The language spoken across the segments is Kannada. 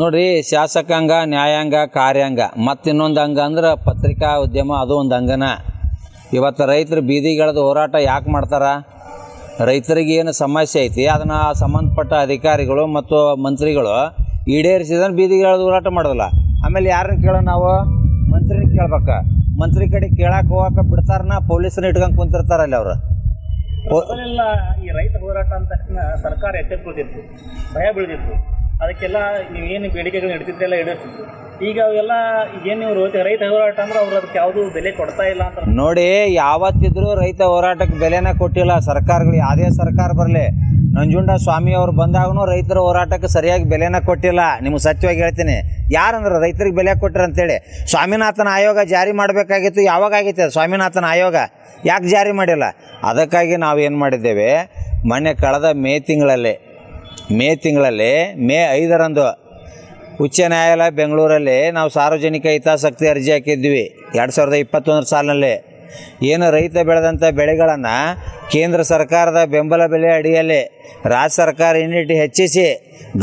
ನೋಡ್ರಿ ಶಾಸಕಾಂಗ ನ್ಯಾಯಾಂಗ, ಕಾರ್ಯಾಂಗ, ಮತ್ತಿನ್ನೊಂದು ಅಂಗ ಅಂದ್ರೆ ಪತ್ರಿಕಾ ಉದ್ಯಮ, ಅದು ಒಂದು ಅಂಗನ. ಇವತ್ತು ರೈತರು ಬೀದಿಗಳದ್ದು ಹೋರಾಟ ಯಾಕೆ ಮಾಡ್ತಾರ? ರೈತರಿಗೆ ಏನು ಸಮಸ್ಯೆ ಐತಿ? ಅದನ್ನು ಸಂಬಂಧಪಟ್ಟ ಅಧಿಕಾರಿಗಳು ಮತ್ತು ಮಂತ್ರಿಗಳು ಈಡೇರಿಸಿದ್ರೆ ಬೀದಿಗಳದ್ದು ಹೋರಾಟ ಮಾಡೋದಿಲ್ಲ. ಆಮೇಲೆ ಯಾರನ್ನ ಕೇಳೋ ನಾವು? ಮಂತ್ರಿನ ಕೇಳ್ಬೇಕ. ಮಂತ್ರಿ ಕಡೆ ಕೇಳಕ್ಕೆ ಹೋಗಕ್ಕೆ ಬಿಡ್ತಾರನ? ಪೊಲೀಸ್ನ ಇಟ್ಕೊಂಡು ಕುಂತಿರ್ತಾರಲ್ಲ ಅವರು. ಈ ರೈತ ಹೋರಾಟ ಅಂತ ಸರ್ಕಾರ ಎಚ್ಚೆತ್ಕೊಳ್ತಿತ್ತು. ಭಯ ಬೀಳ್ತಿತ್ತು. ಅದಕ್ಕೆಲ್ಲ ನೀವು ಏನು ಬೇಡಿಕೆಗಳು ಇಡ್ತಿದ್ದೆಲ್ಲ ಈಡೇರ್ತಿತ್ತು ಈಗ ಅವೆಲ್ಲ ಏನು ನೀವು ರೈತ ರೈತ ಹೋರಾಟ ಅಂದ್ರೆ ಅವ್ರು ಅದಕ್ಕೆ ಯಾವುದು ಬೆಲೆ ಕೊಡ್ತಾ ಇಲ್ಲ ಅಂತ. ನೋಡಿ, ಯಾವತ್ತಿದ್ರೂ ರೈತ ಹೋರಾಟಕ್ಕೆ ಬೆಲೆನ ಕೊಟ್ಟಿಲ್ಲ. ಸರ್ಕಾರಗಳು, ಯಾವುದೇ ಸರ್ಕಾರ ಬರಲಿ, ನಂಜುಂಡ ಸ್ವಾಮಿ ಅವರು ಬಂದಾಗೂ ರೈತರ ಹೋರಾಟಕ್ಕೆ ಸರಿಯಾಗಿ ಬೆಲೆನ ಕೊಟ್ಟಿಲ್ಲ. ನಿಮ್ಗೆ ಸತ್ಯವಾಗಿ ಹೇಳ್ತೀನಿ. ಯಾರಂದ್ರೆ ರೈತರಿಗೆ ಬೆಲೆ ಕೊಟ್ಟರು ಅಂತೇಳಿ. ಸ್ವಾಮಿನಾಥನ ಆಯೋಗ ಜಾರಿ ಮಾಡಬೇಕಾಗಿತ್ತು ಯಾವಾಗ ಆಗೈತೆ ಸ್ವಾಮಿನಾಥನ ಆಯೋಗ? ಯಾಕೆ ಜಾರಿ ಮಾಡಿಲ್ಲ? ಅದಕ್ಕಾಗಿ ನಾವು ಏನು ಮಾಡಿದ್ದೇವೆ, ಮೊನ್ನೆ ಕಳೆದ ಮೇ ತಿಂಗಳಲ್ಲಿ ಮೇ ತಿಂಗಳಲ್ಲಿ, ಮೇ ಐದರಂದು ಉಚ್ಚ ನ್ಯಾಯಾಲಯ ಬೆಂಗಳೂರಲ್ಲಿ ನಾವು ಸಾರ್ವಜನಿಕ ಹಿತಾಸಕ್ತಿ ಅರ್ಜಿ ಹಾಕಿದ್ವಿ, ಎರಡು ಸಾವಿರದ ಇಪ್ಪತ್ತೊಂದರ ಸಾಲಿನಲ್ಲಿ. ಏನು ರೈತ ಬೆಳೆದಂಥ ಬೆಳೆಗಳನ್ನು ಕೇಂದ್ರ ಸರ್ಕಾರದ ಬೆಂಬಲ ಬೆಲೆ ಅಡಿಯಲ್ಲಿ ರಾಜ್ಯ ಸರ್ಕಾರ ಯುನಿಟಿ ಹೆಚ್ಚಿಸಿ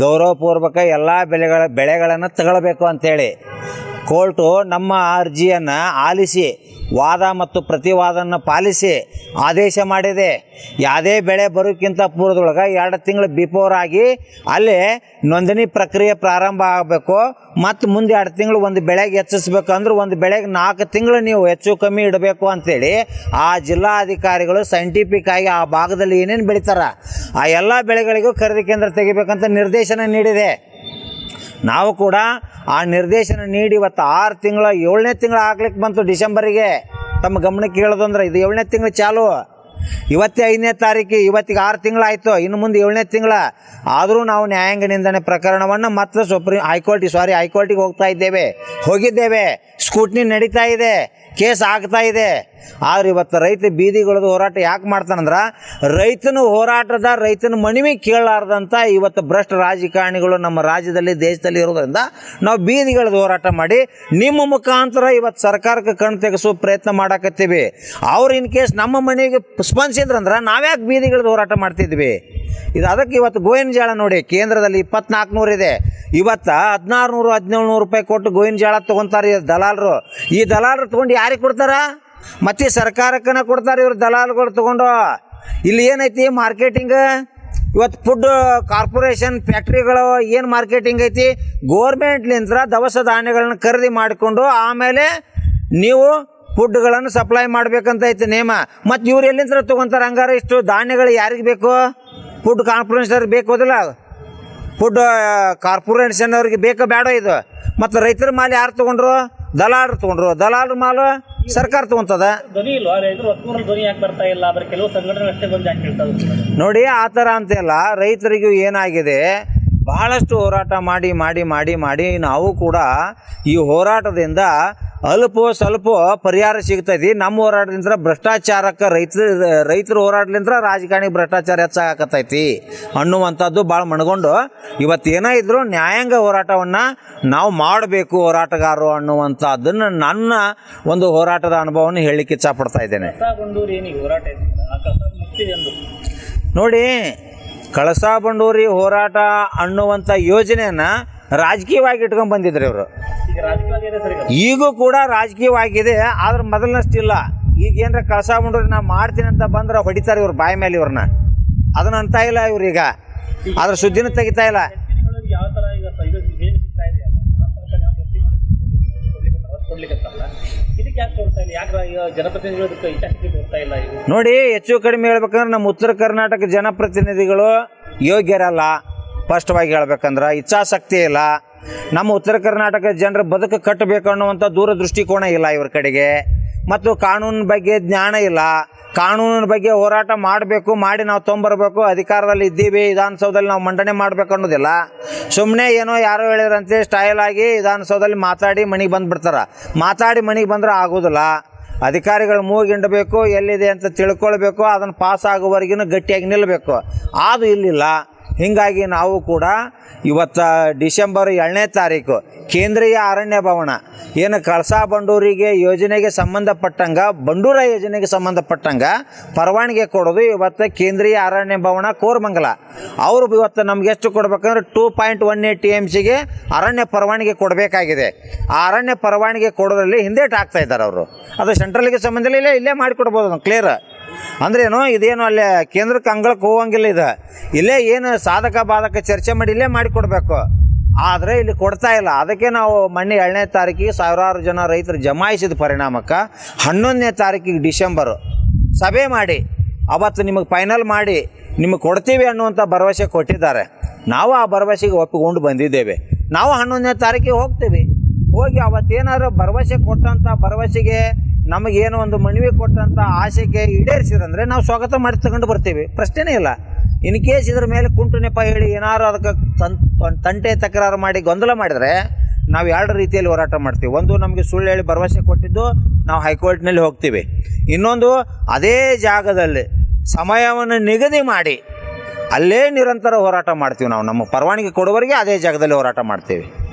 ಗೌರವಪೂರ್ವಕ ಎಲ್ಲ ಬೆಳೆಗಳ, ಬೆಳೆಗಳನ್ನು ತಗೊಳ್ಬೇಕು ಅಂಥೇಳಿ ಕೋರ್ಟು ನಮ್ಮ ಅರ್ಜಿಯನ್ನು ಆಲಿಸಿ, ವಾದ ಮತ್ತು ಪ್ರತಿವಾದನ ಪಾಲಿಸಿ ಆದೇಶ ಮಾಡಿದೆ. ಯಾವುದೇ ಬೆಳೆ ಬರೋಕ್ಕಿಂತ ಪೂರ್ವದೊಳಗೆ ಎರಡು ತಿಂಗಳು ಬಿಫೋರ್ ಆಗಿ ಅಲ್ಲಿ ನೋಂದಣಿ ಪ್ರಕ್ರಿಯೆ ಪ್ರಾರಂಭ ಆಗಬೇಕು. ಮತ್ತು ಮುಂದೆ ಎರಡು ತಿಂಗಳು ಒಂದು ಬೆಳೆಗೆ ಹೆಚ್ಚಿಸ್ಬೇಕು ಅಂದ್ರೆ ಒಂದು ಬೆಳೆಗೆ ನಾಲ್ಕು ತಿಂಗಳು ನೀವು ಹೆಚ್ಚು ಕಮ್ಮಿ ಇಡಬೇಕು ಅಂತೇಳಿ ಆ ಜಿಲ್ಲಾಧಿಕಾರಿಗಳು ಸೈಂಟಿಫಿಕ್ ಆಗಿ ಆ ಭಾಗದಲ್ಲಿ ಏನೇನು ಬೆಳಿತಾರ, ಆ ಎಲ್ಲ ಬೆಳೆಗಳಿಗೂ ಖರೀದಿ ಕೇಂದ್ರ ತೆಗಿಬೇಕಂತ ನಿರ್ದೇಶನ ನೀಡಿದೆ. ನಾವು ಕೂಡ ಆ ನಿರ್ದೇಶನ ನೀಡಿ ಇವತ್ತು ಆರು ತಿಂಗಳ, ಏಳನೇ ತಿಂಗಳು ಹಾಕ್ಲಿಕ್ಕೆ ಬಂತು ಡಿಸೆಂಬರಿಗೆ. ತಮ್ಮ ಗಮನಕ್ಕೆ ಹೇಳೋದು ಅಂದ್ರೆ ಇದು ಏಳನೇ ತಿಂಗಳು ಚಾಲು. ಇವತ್ತೇ ಐದನೇ ತಾರೀಕು ಇವತ್ತಿಗೆ ಆರು ತಿಂಗಳಾಯಿತು ಇನ್ನು ಮುಂದೆ ಏಳನೇ ತಿಂಗಳ. ಆದರೂ ನಾವು ನ್ಯಾಯಾಂಗ ನಿಂದನೆ ಪ್ರಕರಣವನ್ನು ಮತ್ತೆ ಸುಪ್ರೀಂ ಹೈಕೋರ್ಟಿಗೆ ಸಾರಿ ಹೈಕೋರ್ಟಿಗೆ ಹೋಗ್ತಾ ಇದ್ದೇವೆ. ಹೋಗಿದ್ದೇವೆ. ಸ್ಕೂಟ್ನಿ ನಡೀತಾ ಇದೆ, ಕೇಸ್ ಆಗ್ತಾ ಇದೆ. ಆದ್ರೆ ಇವತ್ತು ರೈತ ಬೀದಿಗಳದ್ದು ಹೋರಾಟ ಯಾಕೆ ಮಾಡ್ತಾನಂದ್ರೆ ರೈತನ ಹೋರಾಟದ, ರೈತನ ಮನವಿ ಕೇಳಲಾರ್ದಂತ ಇವತ್ತು ಭ್ರಷ್ಟ ರಾಜಕಾರಣಿಗಳು ನಮ್ಮ ರಾಜ್ಯದಲ್ಲಿ, ದೇಶದಲ್ಲಿ ಇರೋದ್ರಿಂದ ನಾವು ಬೀದಿಗಳದ್ದು ಹೋರಾಟ ಮಾಡಿ, ನಿಮ್ಮ ಮುಖಾಂತರ ಇವತ್ತು ಸರ್ಕಾರಕ್ಕೆ ಕಣ್ ತೆಗೆಸೋ ಪ್ರಯತ್ನ ಮಾಡಾಕತ್ತೀವಿ. ಅವ್ರು ಇನ್ ಕೇಸ್ ನಮ್ಮ ಮನೆಗೆ ಸ್ಪಂದಿಸಿದ್ರಂದ್ರೆ ನಾವ್ಯಾಕೆ ಬೀದಿಗಳದ್ದು ಹೋರಾಟ ಮಾಡ್ತಿದ್ವಿ? ಇದು ಅದಕ್ಕೆ ಇವತ್ತು ಗೋವಿನ ಜಾಳ ನೋಡಿ, ಕೇಂದ್ರದಲ್ಲಿ ಇಪ್ಪತ್ನಾಲ್ಕು ನೂರು ಇದೆ. ಇವತ್ತು ಹದಿನಾರು ನೂರು ಹದಿನೇಳು ನೂರು ರೂಪಾಯಿ ಕೊಟ್ಟು ಗೋವಿನ ಜಾಳ ತೊಗೊತಾರೆ ದಲಾಲರು. ಈ ದಲಾಲರು ತೊಗೊಂಡು ಯಾರಿಗೆ ಕೊಡ್ತಾರ? ಮತ್ತೆ ಸರ್ಕಾರಕ್ಕನ ಕೊಡ್ತಾರೆ ಇವ್ರು ದಲಾಲ್ಗಳು ತೊಗೊಂಡು. ಇಲ್ಲಿ ಏನೈತಿ ಮಾರ್ಕೆಟಿಂಗ್? ಇವತ್ತು ಫುಡ್ ಕಾರ್ಪೊರೇಷನ್ ಫ್ಯಾಕ್ಟ್ರಿಗಳು ಏನು ಮಾರ್ಕೆಟಿಂಗ್ ಐತಿ? ಗೋರ್ಮೆಂಟ್ಲಿಂದ ದವಸ ಧಾನ್ಯಗಳನ್ನ ಖರೀದಿ ಮಾಡಿಕೊಂಡು ಆಮೇಲೆ ನೀವು ಫುಡ್ಗಳನ್ನು ಸಪ್ಲೈ ಮಾಡ್ಬೇಕಂತ ಐತಿ ನೇಮ. ಮತ್ತು ಇವ್ರು ಎಲ್ಲಿಂದ ತೊಗೊಂತಾರೆ ಹಂಗಾರೆ ಇಷ್ಟು ಧಾನ್ಯಗಳು ಯಾರಿಗೆ ಬೇಕು? ಫುಡ್ ಕಾರ್ಪೊರೇಷನ್ ಬೇಕು ಬೇಕೋದಿಲ್ಲ ಫುಡ್ ಕಾರ್ಪೊರೇಷನ್ ಅವ್ರಿಗೆ ಬೇಕೋ ಬೇಡ ಇದು. ಮತ್ತು ರೈತರ ಮಾಲ್ ಯಾರು ತೊಗೊಂಡ್ರು? ದಲಾಲರು ತೊಗೊಂಡ್ರು. ದಲಾಲರ ಮಾಲು ಸರ್ಕಾರ ತೊಗೊಂತದ. ನೋಡಿ ಆ ಥರ ಅಂತೆಲ್ಲ ರೈತರಿಗೂ ಏನಾಗಿದೆ? ಬಹಳಷ್ಟು ಹೋರಾಟ ಮಾಡಿ ಮಾಡಿ ಮಾಡಿ ಮಾಡಿ ನಾವು ಕೂಡ ಈ ಹೋರಾಟದಿಂದ ಅಲ್ಪ ಸ್ವಲ್ಪ ಪರಿಹಾರ ಸಿಗ್ತೈತಿ ನಮ್ಮ ಹೋರಾಟದಿಂದ ಭ್ರಷ್ಟಾಚಾರಕ್ಕೆ ರೈತ ರೈತರ ಹೋರಾಟದಿಂದ ರಾಜಕಾರಣಿ ಭ್ರಷ್ಟಾಚಾರ ಹೆಚ್ಚಾಗತ್ತೈತಿ ಅನ್ನುವಂಥದ್ದು ಭಾಳ ಮಣ್ಕೊಂಡು ಇವತ್ತು ಏನೇ ಇದ್ರೂ ನ್ಯಾಯಾಂಗ ಹೋರಾಟವನ್ನು ನಾವು ಮಾಡಬೇಕು ಹೋರಾಟಗಾರರು ಅನ್ನುವಂಥದ್ದನ್ನು ನನ್ನ ಒಂದು ಹೋರಾಟದ ಅನುಭವವನ್ನು ಹೇಳಲಿಕ್ಕೆ ಇಚ್ಛಪಡ್ತಾ ಇದ್ದೇನೆ. ನೋಡಿ ಕಳಸಾ ಬಂಡೂರಿ ಹೋರಾಟ ಅನ್ನುವಂಥ ಯೋಜನೆಯನ್ನು ರಾಜಕೀಯವಾಗಿ ಇಟ್ಕೊಂಡು ಬಂದಿದ್ರು ಇವರು. ಈಗ ಕೂಡ ರಾಜಕೀಯವಾಗಿದೆ ಆದ್ರೆ ಮೊದಲನಷ್ಟಿಲ್ಲ ಈಗ ಏನ್ರ ಕಳಸ ಮುಂಡ್ರಿ ನಾ ಮಾಡ್ತೀನಿ ಅಂತ ಬಂದ್ರೆ ಹೊಡಿತಾರೆ ಇವ್ರ ಬಾಯಿ ಮೇಲೆ ಇವ್ರನ್ನ ಅದನ್ನ ಅಂತ ಇಲ್ಲ ಇವ್ರೀಗ ಅದ್ರ ಸುದ್ದಿನ ತೆಗಿತಾ ಇಲ್ಲ ನೋಡಿ ಹೆಚ್ಚು ಕಡಿಮೆ ಹೇಳ್ಬೇಕಂದ್ರೆ ನಮ್ಮ ಉತ್ತರ ಕರ್ನಾಟಕ ಜನಪ್ರತಿನಿಧಿಗಳು ಯೋಗ್ಯರಲ್ಲ ಸ್ಪಷ್ಟವಾಗಿ ಹೇಳ್ಬೇಕಂದ್ರೆ ಇಚ್ಛಾಶಕ್ತಿ ಇಲ್ಲ. ನಮ್ಮ ಉತ್ತರ ಕರ್ನಾಟಕ ಜನರ ಬದುಕು ಕಟ್ಟಬೇಕು ಅನ್ನುವಂಥ ದೂರ ದೃಷ್ಟಿಕೋನ ಇಲ್ಲ ಇವ್ರ ಕಡೆಗೆ. ಮತ್ತು ಕಾನೂನಿನ ಬಗ್ಗೆ ಜ್ಞಾನ ಇಲ್ಲ. ಕಾನೂನಿನ ಬಗ್ಗೆ ಹೋರಾಟ ಮಾಡಬೇಕು, ಮಾಡಿ ನಾವು ತೊಂಬರ್ಬೇಕು, ಅಧಿಕಾರದಲ್ಲಿ ಇದ್ದೀವಿ, ವಿಧಾನಸೌಧದಲ್ಲಿ ನಾವು ಮಂಡನೆ ಮಾಡಬೇಕು ಅನ್ನೋದಿಲ್ಲ. ಸುಮ್ಮನೆ ಏನೋ ಯಾರೋ ಹೇಳಿದ್ರಂತೆ ಸ್ಟೈಲ್ ಆಗಿ ವಿಧಾನಸೌಧದಲ್ಲಿ ಮಾತಾಡಿ ಮನೆಗೆ ಬಂದುಬಿಡ್ತಾರೆ. ಮಾತಾಡಿ ಮನೆಗೆ ಬಂದ್ರೆ ಆಗೋದಿಲ್ಲ. ಅಧಿಕಾರಿಗಳು ಮೂಗಿಂಡಬೇಕು, ಎಲ್ಲಿದೆ ಅಂತ ತಿಳ್ಕೊಳ್ಬೇಕು, ಅದನ್ನು ಪಾಸ್ ಆಗೋವರೆಗಿನ ಗಟ್ಟಿಯಾಗಿ ನಿಲ್ಲಬೇಕು ಅದು ಇಲ್ಲಿಲ್ಲ. ಹೀಗಾಗಿ ನಾವು ಕೂಡ ಇವತ್ತು ಡಿಸೆಂಬರ್ ಏಳನೇ ತಾರೀಕು ಕೇಂದ್ರೀಯ ಅರಣ್ಯ ಭವನ, ಏನು ಕಳಸಾ ಬಂಡೂರಿಗೆ ಯೋಜನೆಗೆ ಸಂಬಂಧಪಟ್ಟಂಗೆ, ಬಂಡೂರ ಯೋಜನೆಗೆ ಸಂಬಂಧಪಟ್ಟಂಗೆ ಪರವಾನಗಿ ಕೊಡೋದು ಇವತ್ತು ಕೇಂದ್ರೀಯ ಅರಣ್ಯ ಭವನ ಕೋರ್ಮಂಗಲ. ಅವರು ಇವತ್ತು ನಮ್ಗೆ ಎಷ್ಟು ಕೊಡ್ಬೇಕಂದ್ರೆ two point one eight T M ಸಿಗೆ ಅರಣ್ಯ ಪರವಾನಗಿ ಕೊಡಬೇಕಾಗಿದೆ. ಆ ಅರಣ್ಯ ಪರವಾನಗಿ ಕೊಡೋದ್ರಲ್ಲಿ ಹಿಂದೇಟ್ ಆಗ್ತಾ ಇದ್ದಾರೆ ಅವರು. ಅದು ಸೆಂಟ್ರಲ್ಗೆ ಸಂಬಂಧ ಇಲ್ಲ, ಇಲ್ಲೇ ಇಲ್ಲೇ ಮಾಡಿಕೊಡ್ಬೋದು ಕ್ಲಿಯರ್ ಅಂದ್ರೇನು, ಇದೇನು ಅಲ್ಲೇ ಕೇಂದ್ರಕ್ಕೆ ಅಂಗಳಕ್ಕೆ ಹೋಗಂಗಿಲ್ಲ ಇದು. ಇಲ್ಲೇ ಏನು ಸಾಧಕ ಬಾಧಕ ಚರ್ಚೆ ಮಾಡಿ ಇಲ್ಲೇ ಮಾಡಿಕೊಡ್ಬೇಕು ಆದರೆ ಇಲ್ಲಿ ಕೊಡ್ತಾ ಇಲ್ಲ. ಅದಕ್ಕೆ ನಾವು ಮಣ್ಣಿ ಎರಡನೇ ತಾರೀಕಿಗೆ ಸಾವಿರಾರು ಜನ ರೈತರು ಜಮಾಯಿಸಿದ ಪರಿಣಾಮಕ್ಕೆ ಹನ್ನೊಂದನೇ ತಾರೀಕಿಗೆ ಡಿಸೆಂಬರು. ಸಭೆ ಮಾಡಿ, ಅವತ್ತು ನಿಮಗೆ ಫೈನಲ್ ಮಾಡಿ, ನಿಮಗೆ ಕೊಡ್ತೀವಿ ಅನ್ನುವಂಥ ಭರವಸೆ ಕೊಟ್ಟಿದ್ದಾರೆ. ನಾವು ಆ ಭರವಸೆಗೆ ಒಪ್ಪಿಕೊಂಡು ಬಂದಿದ್ದೇವೆ. ನಾವು ಹನ್ನೊಂದನೇ ತಾರೀಕಿಗೆ ಹೋಗ್ತೀವಿ. ಹೋಗಿ ಅವತ್ತೇನಾದ್ರು ಭರವಸೆ ಕೊಟ್ಟಂಥ ಭರವಸೆಗೆ ನಮಗೇನೋ ಒಂದು ಮನವಿ ಕೊಟ್ಟಂಥ ಆಸೆಗೆ ಈಡೇರಿಸಿದ್ರಂದ್ರೆ ನಾವು ಸ್ವಾಗತ ಮಾಡಿ ತಗೊಂಡು ಬರ್ತೀವಿ. ಪ್ರಶ್ನೆನೇ ಇಲ್ಲ. ಇನ್ ಕೇಸ್ ಇದ್ರ ಮೇಲೆ ಕುಂಟು ನೆಪ ಹೇಳಿ ಏನಾರು ಅದಕ್ಕೆ ತನ್ ತಂಟೆ ತಕರಾರು ಮಾಡಿ ಗೊಂದಲ ಮಾಡಿದರೆ ನಾವು ಎರಡು ರೀತಿಯಲ್ಲಿ ಹೋರಾಟ ಮಾಡ್ತೀವಿ. ಒಂದು ನಮಗೆ ಸುಳ್ಳು ಹೇಳಿ ಭರವಸೆ ಕೊಟ್ಟಿದ್ದು ನಾವು ಹೈಕೋರ್ಟ್ನಲ್ಲಿ ಹೋಗ್ತೀವಿ. ಇನ್ನೊಂದು ಅದೇ ಜಾಗದಲ್ಲಿ ಸಮಯವನ್ನು ನಿಗದಿ ಮಾಡಿ ಅಲ್ಲೇ ನಿರಂತರ ಹೋರಾಟ ಮಾಡ್ತೀವಿ ನಾವು. ನಮ್ಮ ಪರವಾನಗಿ ಕೊಡುವವರಿಗೆ ಅದೇ ಜಾಗದಲ್ಲಿ ಹೋರಾಟ ಮಾಡ್ತೀವಿ.